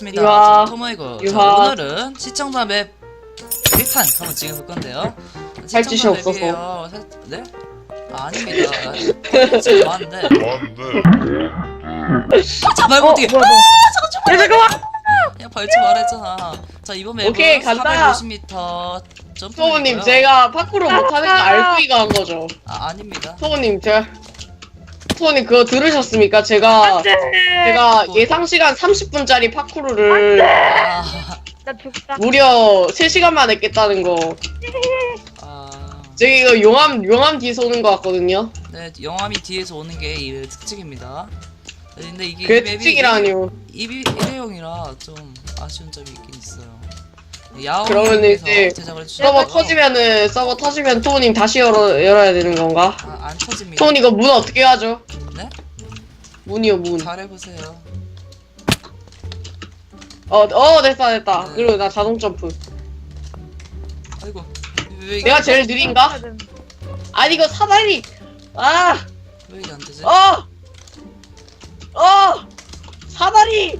반갑습니다. 유하. 저 토모이고. 자, 유하. 오늘은 시청자 맵 1탄 한번 찍어볼 건데요. 살 짓이 시청자 없어서. 맵이에요. 살... 네? 아, 아닙니다. 지금 많은데. 자, 말고 어, 어떻게? 뭐야, 야, 잠깐만! 그냥 발치 말했잖아. 자, 이번 맵은 오케이, 간다. 450m 점프. 소부님, 제가 파쿠르 못하는 거 알고 이거 한 거죠. 아, 아닙니다. 소부님, 제가. 소부님, 그거 들으셨습니까? 제가, 제가 예상 시간 30분짜리 파쿠르를 아, 나 죽다. 무려 3시간 만에 깼다는 거. 아, 제가 이거 용암, 용암 뒤에서 오는 거 같거든요. 네, 영암이 뒤에서 오는 게 이 특징입니다. 근데 이게 그게 이 맵이 특징이라니요. 입이 일회용이라 좀 아쉬운 점이 있긴 있어요. 야옹 님께서 이제 제작을 서버 해주셔서 터지면은, 서버 터지면 토우님 다시 열어, 열어야 되는 건가? 아, 안 터집니다. 토우님 이거 문 어떻게 하죠? 네? 문이요, 문. 잘해보세요. 어, 어, 됐다, 됐다. 네. 그리고 나 자동 점프. 아이고 왜 이게 내가 제일 느린가? 아니, 이거 사다리! 아! 왜 이게 안 되지? 어! 어! 사다리!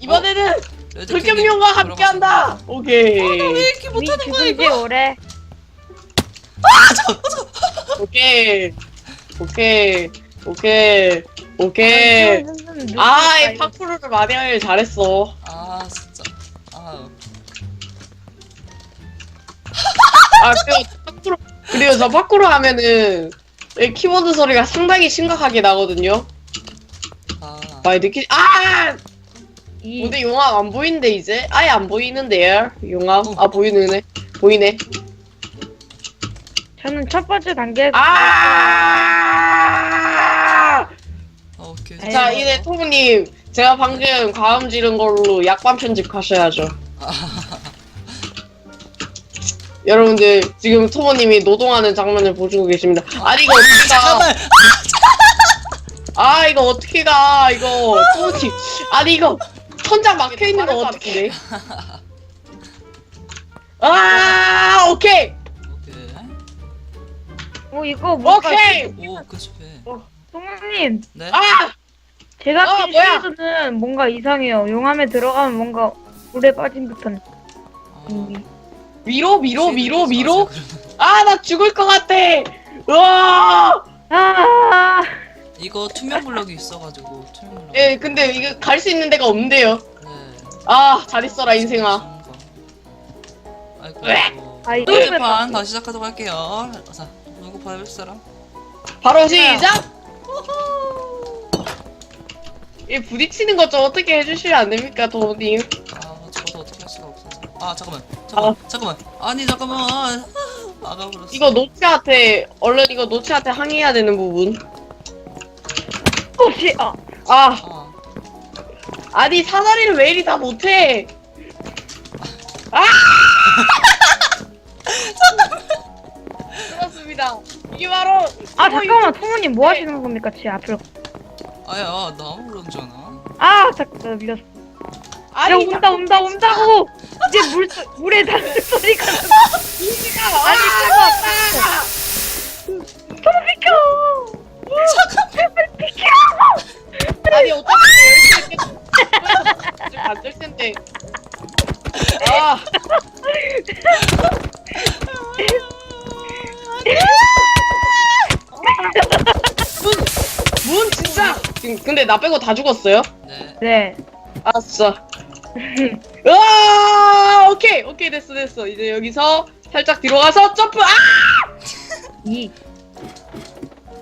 이번에는 캔디 함께한다! 오케이. 왜 이렇게 니 못하는 거야 이거? 오래. 오케이. 오케이. 오케이. 오케이. 아, 이 파쿠르를 많이 하길 잘했어. 아 진짜. 아 아, 그리고 파쿠르, 그리고 저 파쿠르 하면은 이 키보드 소리가 상당히 심각하게 나거든요. 아. 많이 느끼, 아! 이 근데 용암 안 보이는데, 이제? 아예 안 보이는데요, 용암. 아, 보이네. 보이네. 저는 첫 번째 단계. 아! 어, 오케이. 아이고. 자, 이제 토부님, 제가 방금 과음 지른 걸로 약반 편집하셔야죠. 여러분들, 지금 토모님이 노동하는 장면을 보시고 계십니다. 아니, 이거 어떻게 가? 잠깐만. 아, 이거 어떻게 가? 이거, 토모님. 아니, 이거, 천장 막혀 있는 거 어떻게 돼? 아, 오케이! 오케이. 어 이거 뭔가 오케이! 오, 그 실패. 동님 네? 아! 제가 어, 낀 뭐야? 시리즈는 뭔가 이상해요. 용암에 들어가면 뭔가 물에 빠진 듯한 아, 느낌이. 위로, 위로, 위로, 위로? 그러면. 아, 나 죽을 것 같아! 으아! 아 이거 투명 블럭이 있어가지고 투명 블럭. 예, 근데 이거 갈 수 있는 데가 없는데요. 네. 아, 잘 있어라, 인생아. 아이고. 아, 이거 번째판 다시 시작하도록 할게요. 자, 누구 봐줄 사람? 바로 시작! 이 부딪히는 것 좀 어떻게 해주시면 안 됩니까, 도우님? 아, 저도 어떻게 할 수가 없어서. 아, 잠깐만. 잠깐만. 잠깐만. 아니, 잠깐만. 막아버렸어. 이거 노치한테, 얼른 이거 노치한테 항의해야 되는 부분. 혹시 아 아, 아, 아니, 사다리를 왜 이리 다 못해? 아! 그렇습니다. 이게 바로. 아 잠깐만 토모님 뭐 하시는 겁니까? 제 앞을 아야, 나 그런 줄 아나? 아 잠깐 밀렸어. 아니, 야 온다 온다 온다고. 이제 물 물에 닿는 소리가. 나. 아니 잠깐. 근데 나 빼고 다 죽었어요? 네. 네. 아 진짜. 아, 오케이, 오케이 됐어 됐어. 이제 여기서 살짝 뒤로 가서 점프. 아, 이.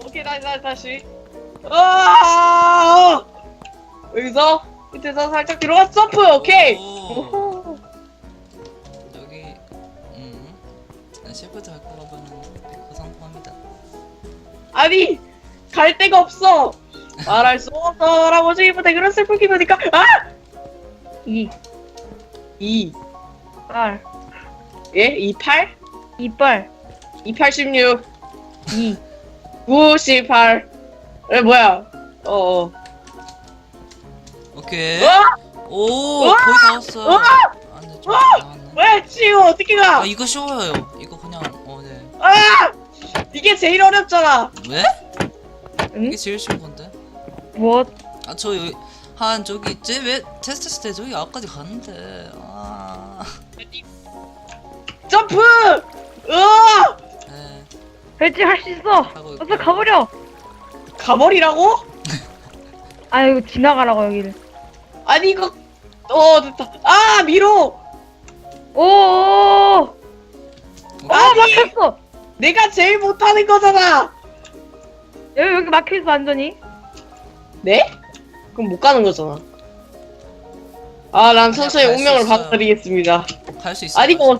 오케이 다시 다시 다시. 아, 여기서 밑에서 살짝 뒤로 가서 점프. 오케이. 오. 여기, 음. 난 셰프드 할 거라고는 고상통합니다. 아니 갈 데가 없어 말할 수 없어라고 지금부터 그런 슬픈 기분이니까 아! 이. 2 빨. 예? 28? 이빨. 286 이. 98 에 뭐야 어어 오케이. 어? 오, 우와! 거의 다 왔어. 우와! 안 돼, 좀 우와! 나왔네. 왜 지금 어떻게 가? 아, 이거 쉬워요. 이거 그냥, 어, 네. 아! 이게 제일 어렵잖아 왜? 응? 이게 제일 쉬운 건데. 뭐? 아, 저 여기, 한 저기 쟤 왜 테스트 때 저기 앞까지 갔는데 아 점프! 으아! 에, 벨지 할 수 있어. 하고 어서. 가버려. 가버리라고? 아 이거 지나가라고 여기를. 아니 이거 어 됐다. 아 미로. 오. 오. 아니 막혔어. 내가 제일 못하는 거잖아. 여기 여기 막혀 있어 완전히. 네? 그럼 못 가는 거잖아. 아, 난 선수의 갈수 운명을 있어요. 받아들이겠습니다. 갈 수 있어 아니, 이거,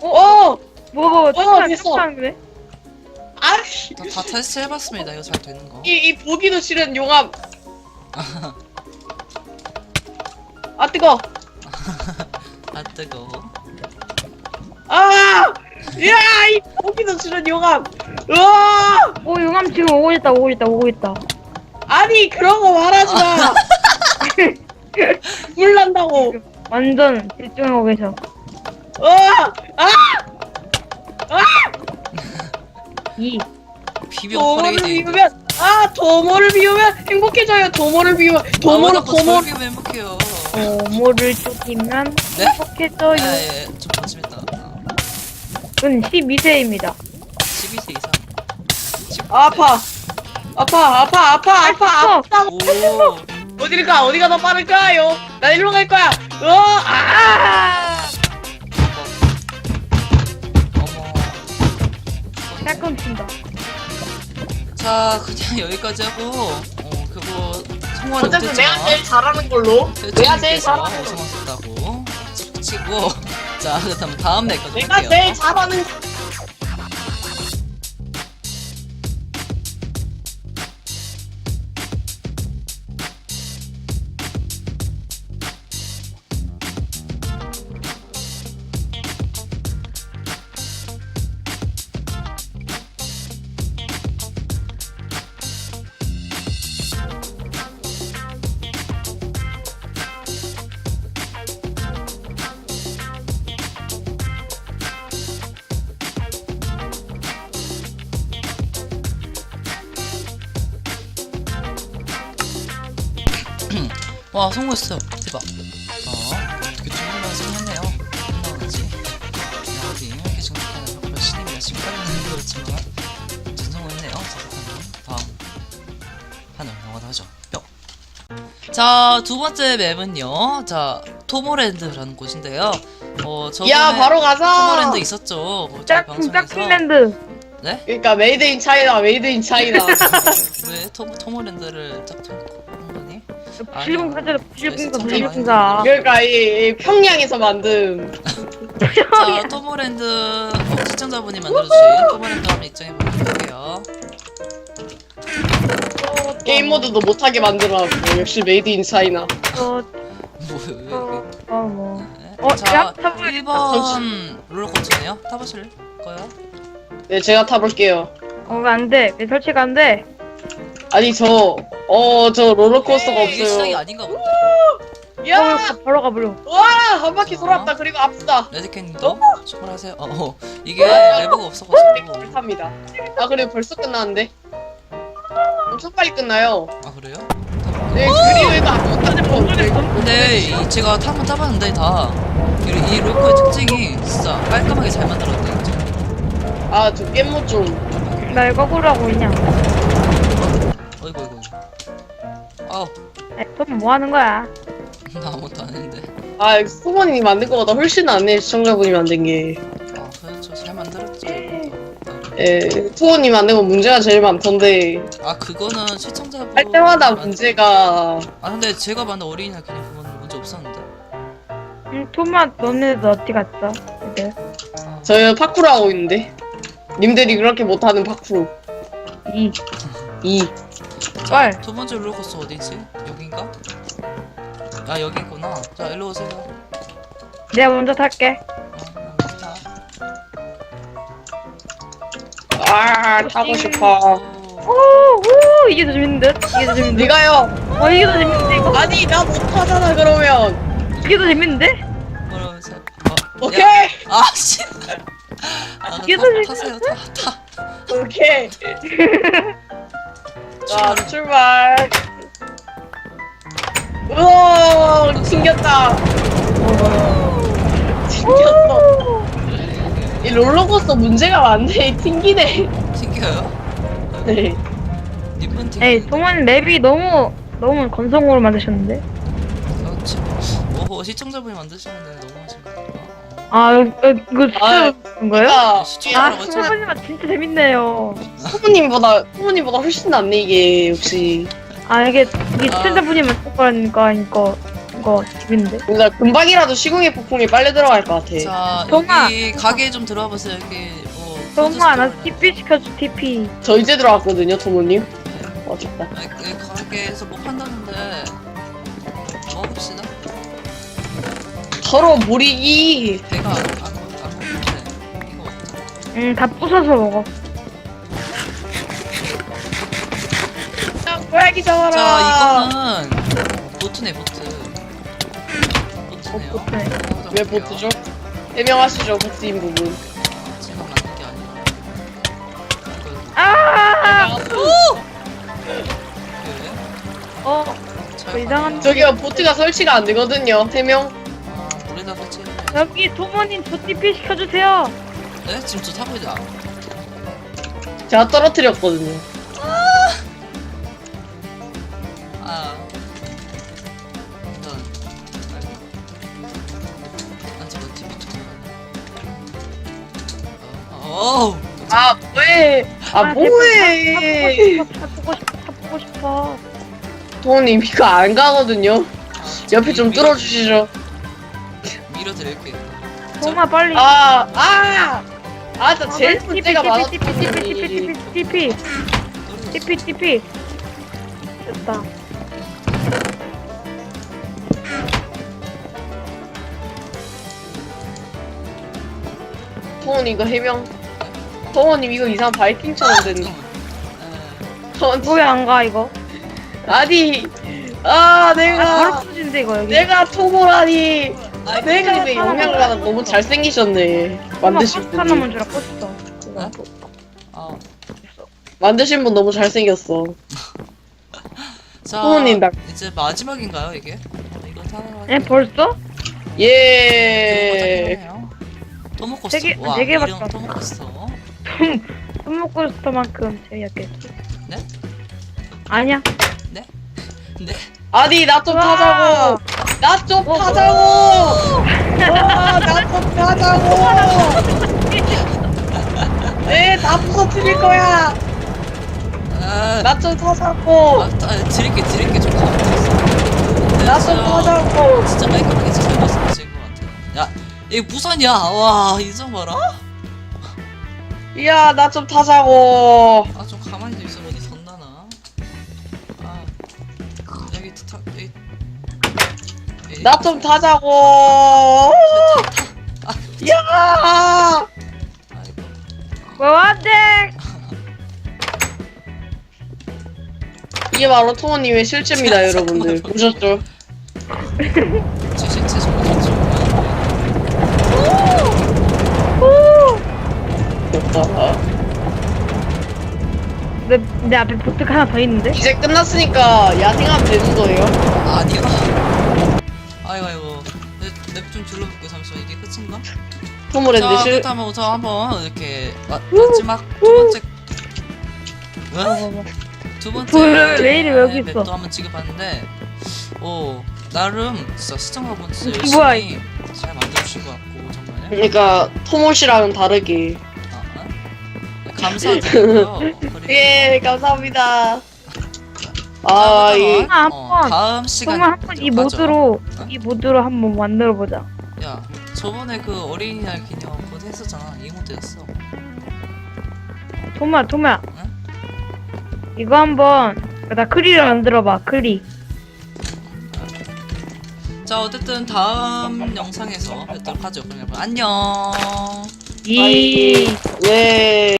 어! 뭐가 어, 어, 됐어. 안 그래? 아씨! 다, 다 테스트 해봤습니다 이거 잘 되는 거 이, 이 보기도 싫은 용암. 아, 뜨거! 아 뜨거 아! 야, 이 보기도 싫은 용암! 으아! 오 용암 지금 오고 있다 오고 있다 오고 있다. 아니, 그런 거 말하지 마! 물 난다고! 완전 집중하고 계셔. 으아! 아! 이. 비벼 도모를 비우면, 아, 도모를 비우면 행복해져요. 도모를 비우면, 도모를, 도모, 비우면 행복해요 오모를 쪼기면 네? 행복해져요. 예예 좀 거침했다 어, 전 12세입니다. 12세 이상 아파. 아파, 아파, 아파, 아파, 아파. 오 어디를 가? 어디가 더 빠를까요? 나 일로 갈 거야. 어, 아! 어머 깔끔 친다. 자 그냥 여기까지 하고 어 그거 성공하지 어쨌든 내가 제일 잘하는 걸로. 내가 제일 서 잘하는 걸로. 우승하셨다고 치고 자 그렇다면 다음 렉까지 내가 할게요 제일 잘하는. 와 성공했어요 대박 자 어떻게 중간에 성공했네요 끝나오지 어디 이렇게 정확하게 하고 신입니다 지금 하는 거였지만 전 성공했네요 다음 판을 넘어가죠 뿅 자, 두 번째 맵은요. 자, 토모랜드라는 곳인데요. 어, 저번에 야, 바로 가자. 토모랜드 있었죠. 그 저희 짝퉁 방송에서. 짝퉁랜드. 네? 그러니까 메이드 인 차이나, 메이드 인 차이나. 왜 토, 토모랜드를 짝퉁 한 거니? 부실공 사자 부실공사 진짜 부실공사. 그러니까 이, 이 평양에서 만든. 자, 토모랜드 어, 시청자분이 만들어주신 토모랜드 한번 입장해보도록 할게요. 게임 모드도 못하게 만들어놨고 역시 메이드 인 차이나. 어, 뭐, 왜, 왜, 어, 어, 뭐. 네. 어, 자, 야, 타볼. 1번 롤러코스터네요. 타보실 거예요? 네, 제가 타볼게요. 어, 안 돼. 내 설치가 안 돼. 아니 저, 어, 저 롤러코스터가 이게 시작이 없어요. 아닌가 본데. 야, 어, 가- 바로 가버려. 와, 한 바퀴 돌았다. 그리고 아프다. 레드캔님도 출발하세요. 어, 어. 이게 레버가 없어가지고. 불탑니다. 아, 그래 벌써 끝났는데? 엄청 빨리 끝나요. 아 그래요? 네, 그리고 이거 안 못하는 거. 근데 이, 제가 타면 타봤는데 다. 이, 이 롤코의 특징이 진짜 깔끔하게 잘 만들었대. 아, 저 깻모 좀. 나 이거 구라고 있냐? 어이구 어이구. 아우 돈 뭐 하는 거야? 나 아무것도 안 했는데. 아, 수건이 만든 거보다 훨씬 낫네, 시청자분이 만든 게. 아 그렇죠 잘 만들었죠. 예, 투원이 만든 건 문제가 제일 많던데. 아 그거는 시청자분 할 때마다 만- 문제가. 아 근데 제가 만든 어린이날 그냥 그건 문제 없었는데. 응, 토마 너네도 어디 갔어? 이제 아, 저희 파쿠르 하고 있는데. 님들이 그렇게 못하는 파쿠르. 이. 이. 자, 헐. 두 번째 롤코스터 어디지? 여긴가? 아 여기구나. 자 일로 오세요. 내가 먼저 탈게. 아, 자. 아, 타고 싶어. 오, 오, 이게 더 재밌는 듯? 이게 더 재밌는 듯? 니가요. 어, 이게 더 재밌는데, 이거? 아니, 나 못하잖아, 그러면. 이게 더 재밌는데? 그러면. 어, 오케이. 야, 아 씨. 아, 이게 재밌- 타세요. 타 타. 오케이. 자, 출발해. 출발. 우와 튕겼다 튕겼어 이 롤러코스터 문제가 많네 튕기네 튕겨요? 네. 튕겨 에이 동원 맵이 너무 너무 건성으로 만드셨는데 그렇지 오호 시청자분이 만드시는데 너무 하신 거 같다 아 이거 이거 아, 진짜 그런 거예요? 그러니까 아 했잖아 시청자분이면 진짜 재밌네요. 부모님보다 부모님보다 훨씬 낫네 이게 역시. 아 이게 이게 아. 시청자분이면 똑바르니까 이거 이거 재밌는데. 뭔가 금방이라도 시공의 폭풍이 빨리 들어갈 것 같아. 자 동아. 여기 가게 좀 들어와 보세요. 여기 뭐나 푸드 TP 시켜줘 TP. 저 이제 들어왔거든요 어 됐다 스토어네. 아, 그 가게에서 뭐 판다는데 서로 모리기 배가 안, 고픈데. 이거 먹자 응다 부숴서 먹어. 자 고양이 잡아라. 자 이거는 보트네 보트. 보트네요. 보트네. 어, 왜 보트죠? 해명하시죠 보트인 부분. 제가 만든 게 아니라. 이거 아 그래? 어, 잘그 이상한-. 저기요 보트가 설치가 안 되거든요. 아, 설치 여기 도모님 저 TP 시켜주세요. 네? 지금 저 타고 있다. 제가 떨어뜨렸거든요. 아. 일단 아이고. 난 저거 TV 켜어 어우. 아 뭐해? 아 뭐해? 다 보고 싶어 다 보고 싶어 토모님 이거 안 가거든요. 옆에 좀 뚫어주시죠 밀어드릴게요 정말 빨리. 아, 아아아나 제일 TP 문제가 많았어. TP TP TP TP TP TP 됐다. 토모님 이거 해명. 토모님 이거 이상 바이킹처럼 됐네. 토모님 왜안 가 이거? 아니 아 아, 바로 내가 터진데 이거 여기. 내가 토모라니 아, 왜 영향을 받아 너무 잘생기셨네. 만드신 파스타 남은 분줄 알고 있어. 아, 만드신 분 너무 잘생겼어. 자 부모님 나- 이제 마지막인가요 이게? 어, 이거 타는 에 벌써? 예. 토모코스터. 되게- 와 되게 이름 봤다. 토모코스터. 술 먹고 싶어만큼 재미없게 네? 아니야. 네? 아니 나 좀 와. 타자고 나 좀 어, 타자고! 와 나 좀 타자고! 네 다 부서뜨릴 거야! 아, 나 좀 타자고! 아, 아 드릴게 드릴게. 좀 가만히 있어. 나 좀 타자고! 진짜 깔끔하게 잘 말씀하신 것 같아요. 야 이게 무선이야? 와 이점 봐라. 이야 나 좀 타자고! 아 좀 가만히 좀 있어 어디 선나나? 아 여기 타 여기 나 좀 타자고. 아, 야! 아이고 왜 안돼 이게 바로 토모님의 실체입니다 여러분들. 보셨죠? 제 실체 정말 좋죠 내, 내 앞에 보트가 하나 더 있는데? 이제 끝났으니까 야생하면 되는 거예요. 아니요 아이고 아이고 랩좀 둘러볼게요 잠시만 이게 끝인가? 토모랜드 자 실 그렇다면 저 한번 이렇게 마, 마지막 두 번째 응? 두 번째 왜- 왜 이래, 왜 여기 맵도 있어? 한번 찍어봤는데 오 나름 진짜 시청자분들 이게 뭐야, 열심히 잘 만들어주신 것 같고 정말 그러니까 토모 씨랑은 다르게 아, 아. 감사드리고요 그리고 예 감사합니다 아 이. 다음에 아, 어, 한번 다음 시간에 정말 한번 이. 모드로 어? 이 모드로 한번 만들어 보자. 야 저번에 그 어린이날 기념 그거 했었잖아 이 모드였어 도마 도마. 이거 한번 나 크리를 만들어 봐 크리. 자 어쨌든 다음 영상에서 뵙도록 하죠 그럼 여러분 안녕 이. 예